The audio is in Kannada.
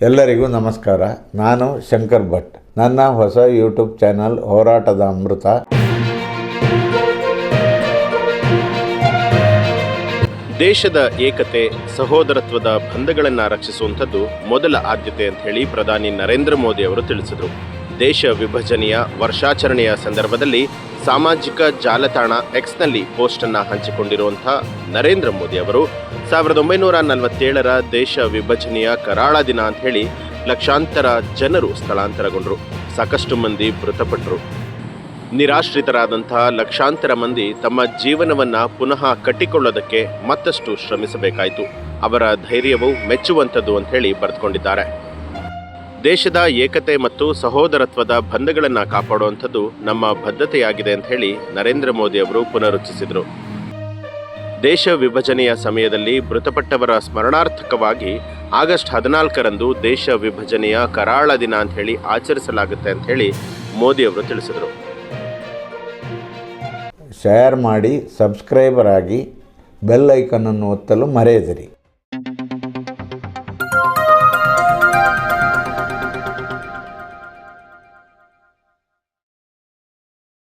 ಎಲ್ಲರಿಗೂ ನಮಸ್ಕಾರ. ನಾನು ಶಂಕರ್ ಭಟ್. ನನ್ನ ಹೊಸ ಯೂಟ್ಯೂಬ್ ಚಾನಲ್ ಹೋರಾಟದ ಅಮೃತ. ದೇಶದ ಏಕತೆ, ಸಹೋದರತ್ವದ ಬಂಧಗಳನ್ನು ರಕ್ಷಿಸುವಂಥದ್ದು ಮೊದಲ ಆದ್ಯತೆ ಅಂತ ಹೇಳಿ ಪ್ರಧಾನಿ ನರೇಂದ್ರ ಮೋದಿ ಅವರು ತಿಳಿಸಿದರು. ದೇಶ ವಿಭಜನೆಯ ವರ್ಷಾಚರಣೆಯ ಸಂದರ್ಭದಲ್ಲಿ ಸಾಮಾಜಿಕ ಜಾಲತಾಣ ಎಕ್ಸ್ನಲ್ಲಿ ಪೋಸ್ಟನ್ನು ಹಂಚಿಕೊಂಡಿರುವಂಥ ನರೇಂದ್ರ ಮೋದಿ ಅವರು ಸಾವಿರದ ಒಂಬೈನೂರ ನಲವತ್ತೇಳರ ದೇಶ ವಿಭಜನೆಯ ಕರಾಳ ದಿನ ಅಂತ ಹೇಳಿ ಲಕ್ಷಾಂತರ ಜನರು ಸ್ಥಳಾಂತರಗೊಂಡರು. ಸಾಕಷ್ಟು ಮಂದಿ ಮೃತಪಟ್ಟರು ನಿರಾಶ್ರಿತರಾದಂತಹ ಲಕ್ಷಾಂತರ ಮಂದಿ ತಮ್ಮ ಜೀವನವನ್ನ ಪುನಃ ಕಟ್ಟಿಕೊಳ್ಳೋದಕ್ಕೆ ಮತ್ತಷ್ಟು ಶ್ರಮಿಸಬೇಕಾಯಿತು. ಅವರ ಧೈರ್ಯವು ಮೆಚ್ಚುವಂಥದ್ದು ಅಂತ ಹೇಳಿ ಬರೆದುಕೊಂಡಿದ್ದಾರೆ. ದೇಶದ ಏಕತೆ ಮತ್ತು ಸಹೋದರತ್ವದ ಬಂಧಗಳನ್ನು ಕಾಪಾಡುವಂಥದ್ದು ನಮ್ಮ ಬದ್ಧತೆಯಾಗಿದೆ ಅಂತ ಹೇಳಿ ನರೇಂದ್ರ ಮೋದಿ ಅವರು ಪುನರುಚ್ಚಿಸಿದರು ದೇಶ ವಿಭಜನೆಯ ಸಮಯದಲ್ಲಿ ಮೃತಪಟ್ಟವರ ಸ್ಮರಣಾರ್ಥಕವಾಗಿ ಆಗಸ್ಟ್ ಹದಿನಾಲ್ಕರಂದು ದೇಶ ವಿಭಜನೆಯ ಕರಾಳ ದಿನ ಅಂತ ಹೇಳಿ ಆಚರಿಸಲಾಗುತ್ತೆ ಅಂತ ಹೇಳಿ ಮೋದಿ ಅವರು ತಿಳಿಸಿದರು. ಶೇರ್ ಮಾಡಿ ಸಬ್ಸ್ಕ್ರೈಬರ್ ಆಗಿ ಬೆಲ್ ಐಕನನ್ನು ಒತ್ತಲು ಮರೆಯದಿರಿ.